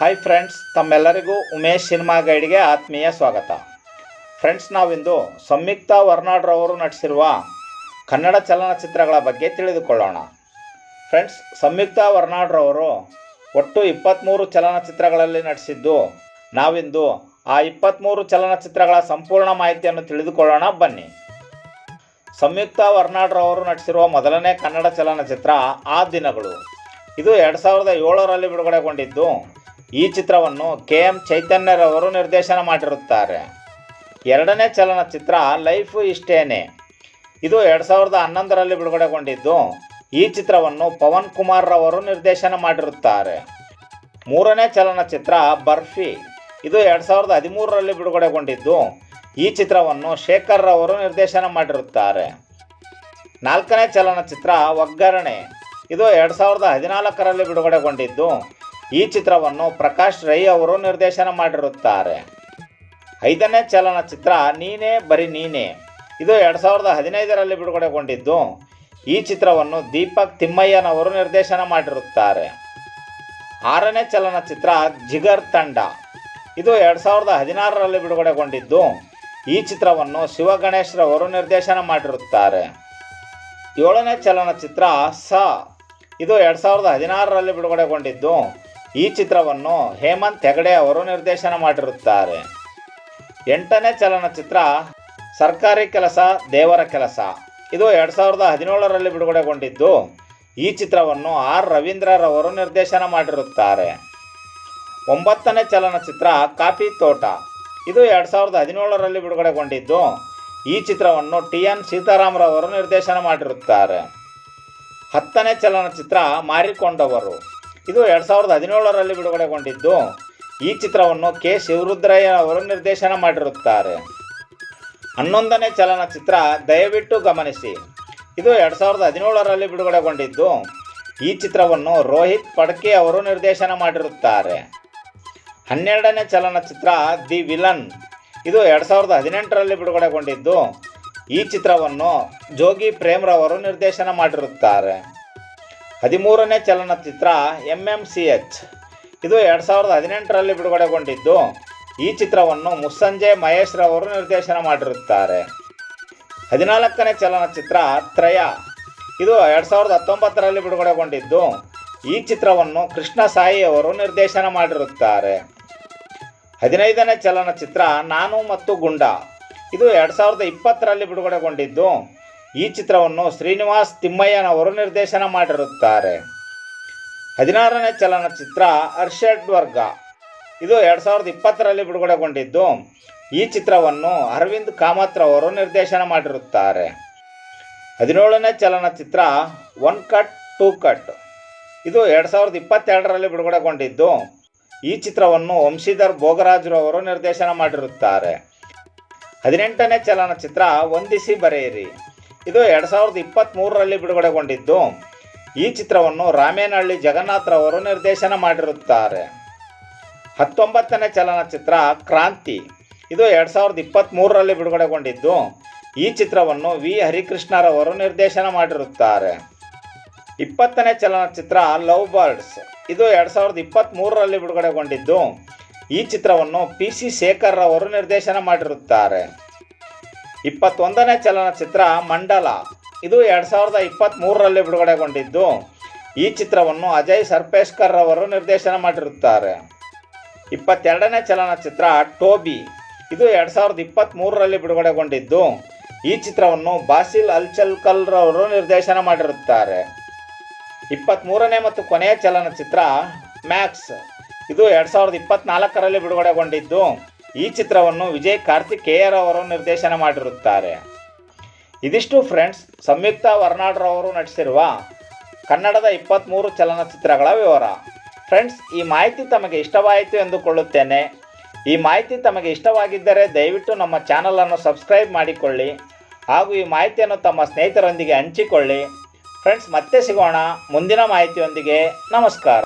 Hi friends ತಮ್ಮೆಲ್ಲರಿಗೂ Umesh cinema ಗೈಡ್ಗೆ ಆತ್ಮೀಯ ಸ್ವಾಗತ. ಫ್ರೆಂಡ್ಸ್ ನಾವಿಂದು ಸಂಯುಕ್ತ ವರ್ನಾಡ್ರವರು ನಟಿಸಿರುವ ಕನ್ನಡ ಚಲನಚಿತ್ರಗಳ ಬಗ್ಗೆ ತಿಳಿದುಕೊಳ್ಳೋಣ. ಫ್ರೆಂಡ್ಸ್ ಸಂಯುಕ್ತ ವರ್ನಾಡ್ರವರು ಒಟ್ಟು ಇಪ್ಪತ್ತ್ಮೂರು ಚಲನಚಿತ್ರಗಳಲ್ಲಿ ನಟಿಸಿದ್ದು, ನಾವಿಂದು ಆ ಇಪ್ಪತ್ತ್ಮೂರು ಚಲನಚಿತ್ರಗಳ ಸಂಪೂರ್ಣ ಮಾಹಿತಿಯನ್ನು ತಿಳಿದುಕೊಳ್ಳೋಣ, ಬನ್ನಿ. ಸಂಯುಕ್ತ ವರ್ನಾಡ್ರವರು ನಟಿಸಿರುವ ಮೊದಲನೇ ಕನ್ನಡ ಚಲನಚಿತ್ರ ಆ ದಿನಗಳು. ಇದು ಎರಡು ಸಾವಿರದ ಏಳರಲ್ಲಿ ಬಿಡುಗಡೆಗೊಂಡಿದ್ದು ಈ ಚಿತ್ರವನ್ನು ಕೆ ಎಂ ಚೈತನ್ಯರವರು ನಿರ್ದೇಶನ ಮಾಡಿರುತ್ತಾರೆ. ಎರಡನೇ ಚಲನಚಿತ್ರ ಲೈಫ್ ಇಷ್ಟೇನೆ. ಇದು ಎರಡು ಸಾವಿರದ ಹನ್ನೊಂದರಲ್ಲಿ ಬಿಡುಗಡೆಗೊಂಡಿದ್ದು. ಈ ಚಿತ್ರವನ್ನು ಪವನ್ ಕುಮಾರ್ ರವರು ನಿರ್ದೇಶನ ಮಾಡಿರುತ್ತಾರೆ. ಮೂರನೇ ಚಲನಚಿತ್ರ ಬರ್ಫಿ. ಇದು ಎರಡು ಸಾವಿರದ ಹದಿಮೂರರಲ್ಲಿ ಬಿಡುಗಡೆಗೊಂಡಿದ್ದು. ಈ ಚಿತ್ರವನ್ನು ಶೇಖರ್ ರವರು ನಿರ್ದೇಶನ ಮಾಡಿರುತ್ತಾರೆ. ನಾಲ್ಕನೇ ಚಲನಚಿತ್ರ ಒಗ್ಗರಣೆ. ಇದು ಎರಡು ಸಾವಿರದ ಹದಿನಾಲ್ಕರಲ್ಲಿ ಬಿಡುಗಡೆಗೊಂಡಿದ್ದು. ಈ ಚಿತ್ರವನ್ನು ಪ್ರಕಾಶ್ ರೈ ಅವರು ನಿರ್ದೇಶನ ಮಾಡಿರುತ್ತಾರೆ. ಐದನೇ ಚಲನಚಿತ್ರ ನೀನೇ ಬರಿ ನೀನೇ. ಇದು ಎರಡು ಸಾವಿರದ ಹದಿನೈದರಲ್ಲಿ ಬಿಡುಗಡೆಗೊಂಡಿದ್ದು. ಈ ಚಿತ್ರವನ್ನು ದೀಪಕ್ ತಿಮ್ಮಯ್ಯನವರು ನಿರ್ದೇಶನ ಮಾಡಿರುತ್ತಾರೆ. ಆರನೇ ಚಲನಚಿತ್ರ ಜಿಗರ್ ತಂಡ. ಇದು ಎರಡು ಸಾವಿರದ ಹದಿನಾರರಲ್ಲಿ ಬಿಡುಗಡೆಗೊಂಡಿದ್ದು. ಈ ಚಿತ್ರವನ್ನು ಶಿವಗಣೇಶ್ರವರು ನಿರ್ದೇಶನ ಮಾಡಿರುತ್ತಾರೆ. ಏಳನೇ ಚಲನಚಿತ್ರ ಸ. ಇದು ಎರಡು ಸಾವಿರದ ಹದಿನಾರರಲ್ಲಿ ಬಿಡುಗಡೆಗೊಂಡಿದ್ದು. ಈ ಚಿತ್ರವನ್ನು ಹೇಮಂತ್ ಹೆಗಡೆ ಅವರು ನಿರ್ದೇಶನ ಮಾಡಿರುತ್ತಾರೆ. ಎಂಟನೇ ಚಲನಚಿತ್ರ ಸರ್ಕಾರಿ ಕೆಲಸ, ದೇವರ ಕೆಲಸ. ಇದು ಎರಡು ಸಾವಿರದ ಹದಿನೇಳರಲ್ಲಿ ಬಿಡುಗಡೆಗೊಂಡಿದ್ದು. ಈ ಚಿತ್ರವನ್ನು ಆರ್. ರವೀಂದ್ರರವರು ನಿರ್ದೇಶನ ಮಾಡಿರುತ್ತಾರೆ. ಒಂಬತ್ತನೇ ಚಲನಚಿತ್ರ ಕಾಫಿ ತೋಟ. ಇದು ಎರಡು ಸಾವಿರದ ಹದಿನೇಳರಲ್ಲಿ ಬಿಡುಗಡೆಗೊಂಡಿದ್ದು. ಈ ಚಿತ್ರವನ್ನು ಟಿ. ಎನ್. ಸೀತಾರಾಮರವರು ನಿರ್ದೇಶನ ಮಾಡಿರುತ್ತಾರೆ. ಹತ್ತನೇ ಚಲನಚಿತ್ರ ಮಾರಿಕೊಂಡವರು. ಇದು ಎರಡು ಸಾವಿರದ ಹದಿನೇಳರಲ್ಲಿ ಬಿಡುಗಡೆಗೊಂಡಿದ್ದು. ಈ ಚಿತ್ರವನ್ನು ಕೆ. ಶಿವರುದ್ರಯ್ಯ ಅವರು ನಿರ್ದೇಶನ ಮಾಡಿರುತ್ತಾರೆ. ಹನ್ನೊಂದನೇ ಚಲನಚಿತ್ರ ದಯವಿಟ್ಟು ಗಮನಿಸಿ. ಇದು ಎರಡು ಸಾವಿರದ ಹದಿನೇಳರಲ್ಲಿ ಬಿಡುಗಡೆಗೊಂಡಿದ್ದು. ಈ ಚಿತ್ರವನ್ನು ರೋಹಿತ್ ಪಡ್ಕೆ ಅವರು ನಿರ್ದೇಶನ ಮಾಡಿರುತ್ತಾರೆ. ಹನ್ನೆರಡನೇ ಚಲನಚಿತ್ರ ದಿ ವಿಲನ್. ಇದು ಎರಡು ಸಾವಿರದ ಹದಿನೆಂಟರಲ್ಲಿ ಬಿಡುಗಡೆಗೊಂಡಿದ್ದು. ಈ ಚಿತ್ರವನ್ನು ಜೋಗಿ ಪ್ರೇಮ್ರವರು ನಿರ್ದೇಶನ ಮಾಡಿರುತ್ತಾರೆ. ಹದಿಮೂರನೇ ಚಲನಚಿತ್ರ ಎಂ ಎಂ ಸಿ ಎಚ್ ಇದು ಎರಡು ಸಾವಿರದ ಹದಿನೆಂಟರಲ್ಲಿ ಬಿಡುಗಡೆಗೊಂಡಿದ್ದು. ಈ ಚಿತ್ರವನ್ನು ಮುಸ್ಸಂಜೆ ಮಹೇಶ್ ರವರು ನಿರ್ದೇಶನ ಮಾಡಿರುತ್ತಾರೆ. ಹದಿನಾಲ್ಕನೇ ಚಲನಚಿತ್ರ ತ್ರಯ. ಇದು ಎರಡು ಸಾವಿರದ ಹತ್ತೊಂಬತ್ತರಲ್ಲಿ ಬಿಡುಗಡೆಗೊಂಡಿದ್ದು. ಈ ಚಿತ್ರವನ್ನು ಕೃಷ್ಣ ಸಾಯಿಯವರು ನಿರ್ದೇಶನ ಮಾಡಿರುತ್ತಾರೆ. ಹದಿನೈದನೇ ಚಲನಚಿತ್ರ ನಾನು ಮತ್ತು ಗುಂಡ. ಇದು ಎರಡು ಸಾವಿರದ ಇಪ್ಪತ್ತರಲ್ಲಿ ಬಿಡುಗಡೆಗೊಂಡಿದ್ದು. ಈ ಚಿತ್ರವನ್ನು ಶ್ರೀನಿವಾಸ್ ತಿಮ್ಮಯ್ಯನವರು ನಿರ್ದೇಶನ ಮಾಡಿರುತ್ತಾರೆ. ಹದಿನಾರನೇ ಚಲನಚಿತ್ರ ಅರ್ಷಡ್ ವರ್ಗ ಇದು ಎರಡು ಸಾವಿರದ ಇಪ್ಪತ್ತರಲ್ಲಿ ಬಿಡುಗಡೆಗೊಂಡಿದ್ದು, ಈ ಚಿತ್ರವನ್ನು ಅರವಿಂದ್ ಕಾಮತ್ ರವರು ನಿರ್ದೇಶನ ಮಾಡಿರುತ್ತಾರೆ. ಹದಿನೇಳನೇ ಚಲನಚಿತ್ರ ಒನ್ ಕಟ್, ಟೂ ಕಟ್. ಇದು ಎರಡು ಸಾವಿರದ ಇಪ್ಪತ್ತೆರಡರಲ್ಲಿ ಬಿಡುಗಡೆಗೊಂಡಿದ್ದು, ಈ ಚಿತ್ರವನ್ನು ವಂಶೀಧರ್ ಭೋಗರಾಜ್ರವರು ನಿರ್ದೇಶನ ಮಾಡಿರುತ್ತಾರೆ. ಹದಿನೆಂಟನೇ ಚಲನಚಿತ್ರ ವಂದಿಸಿ ಬರೆಯಿರಿ. ಇದು ಎರಡು ಸಾವಿರದ ಇಪ್ಪತ್ತ್ಮೂರರಲ್ಲಿ ಬಿಡುಗಡೆಗೊಂಡಿದ್ದು. ಈ ಚಿತ್ರವನ್ನು ರಾಮೇನಹಳ್ಳಿ ಜಗನ್ನಾಥ್ರವರು ನಿರ್ದೇಶನ ಮಾಡಿರುತ್ತಾರೆ. ಹತ್ತೊಂಬತ್ತನೇ ಚಲನಚಿತ್ರ ಕ್ರಾಂತಿ. ಇದು ಎರಡು ಸಾವಿರದ ಇಪ್ಪತ್ತ್ಮೂರರಲ್ಲಿ ಬಿಡುಗಡೆಗೊಂಡಿದ್ದು. ಈ ಚಿತ್ರವನ್ನು ವಿ. ಹರಿಕೃಷ್ಣರವರು ನಿರ್ದೇಶನ ಮಾಡಿರುತ್ತಾರೆ. ಇಪ್ಪತ್ತನೇ ಚಲನಚಿತ್ರ ಲವ್ ಬರ್ಡ್ಸ್. ಇದು ಎರಡು ಸಾವಿರದ ಇಪ್ಪತ್ತ್ಮೂರರಲ್ಲಿ ಬಿಡುಗಡೆಗೊಂಡಿದ್ದು. ಈ ಚಿತ್ರವನ್ನು ಪಿ. ಸಿ. ಶೇಖರ್ ಅವರು ನಿರ್ದೇಶನ ಮಾಡಿರುತ್ತಾರೆ. ಇಪ್ಪತ್ತೊಂದನೇ ಚಲನಚಿತ್ರ ಮಂಡಲ. ಇದು ಎರಡು ಸಾವಿರದ ಇಪ್ಪತ್ತ್ಮೂರರಲ್ಲಿ ಬಿಡುಗಡೆಗೊಂಡಿದ್ದು. ಈ ಚಿತ್ರವನ್ನು ಅಜಯ್ ಸರ್ಪೇಶ್ಕರ್ ಅವರು ನಿರ್ದೇಶನ ಮಾಡಿರುತ್ತಾರೆ. ಇಪ್ಪತ್ತೆರಡನೇ ಚಲನಚಿತ್ರ ಟೋಬಿ. ಇದು ಎರಡು ಸಾವಿರದ ಇಪ್ಪತ್ತ್ಮೂರರಲ್ಲಿ ಬಿಡುಗಡೆಗೊಂಡಿದ್ದು. ಈ ಚಿತ್ರವನ್ನು ಬಾಸಿಲ್ ಅಲ್ಚಲ್ಕಲ್ ಅವರು ನಿರ್ದೇಶನ ಮಾಡಿರುತ್ತಾರೆ. ಇಪ್ಪತ್ತ್ಮೂರನೇ ಮತ್ತು ಕೊನೆಯ ಚಲನಚಿತ್ರ ಮ್ಯಾಕ್ಸ್. ಇದು ಎರಡು ಸಾವಿರದ ಇಪ್ಪತ್ತ್ನಾಲ್ಕರಲ್ಲಿ ಬಿಡುಗಡೆಗೊಂಡಿದ್ದು. ಈ ಚಿತ್ರವನ್ನು ವಿಜಯ್ ಕಾರ್ತಿಕ್ ಕೆ ಆರ್ ಅವರು ನಿರ್ದೇಶನ ಮಾಡಿರುತ್ತಾರೆ. ಇದಿಷ್ಟು ಫ್ರೆಂಡ್ಸ್ ಸಂಯುಕ್ತ ವರ್ನಾಡ್ರವರು ನಟಿಸಿರುವ ಕನ್ನಡದ ಇಪ್ಪತ್ತ್ಮೂರು ಚಲನಚಿತ್ರಗಳ ವಿವರ. ಫ್ರೆಂಡ್ಸ್ ಈ ಮಾಹಿತಿ ತಮಗೆ ಇಷ್ಟವಾಯಿತು ಎಂದುಕೊಳ್ಳುತ್ತೇನೆ. ಈ ಮಾಹಿತಿ ತಮಗೆ ಇಷ್ಟವಾಗಿದ್ದರೆ ದಯವಿಟ್ಟು ನಮ್ಮ ಚಾನಲನ್ನು ಸಬ್ಸ್ಕ್ರೈಬ್ ಮಾಡಿಕೊಳ್ಳಿ ಹಾಗೂ ಈ ಮಾಹಿತಿಯನ್ನು ತಮ್ಮ ಸ್ನೇಹಿತರೊಂದಿಗೆ ಹಂಚಿಕೊಳ್ಳಿ. ಫ್ರೆಂಡ್ಸ್ ಮತ್ತೆ ಸಿಗೋಣ. ಮುಂದಿನ ಮಾಹಿತಿಯೊಂದಿಗೆ ನಮಸ್ಕಾರ.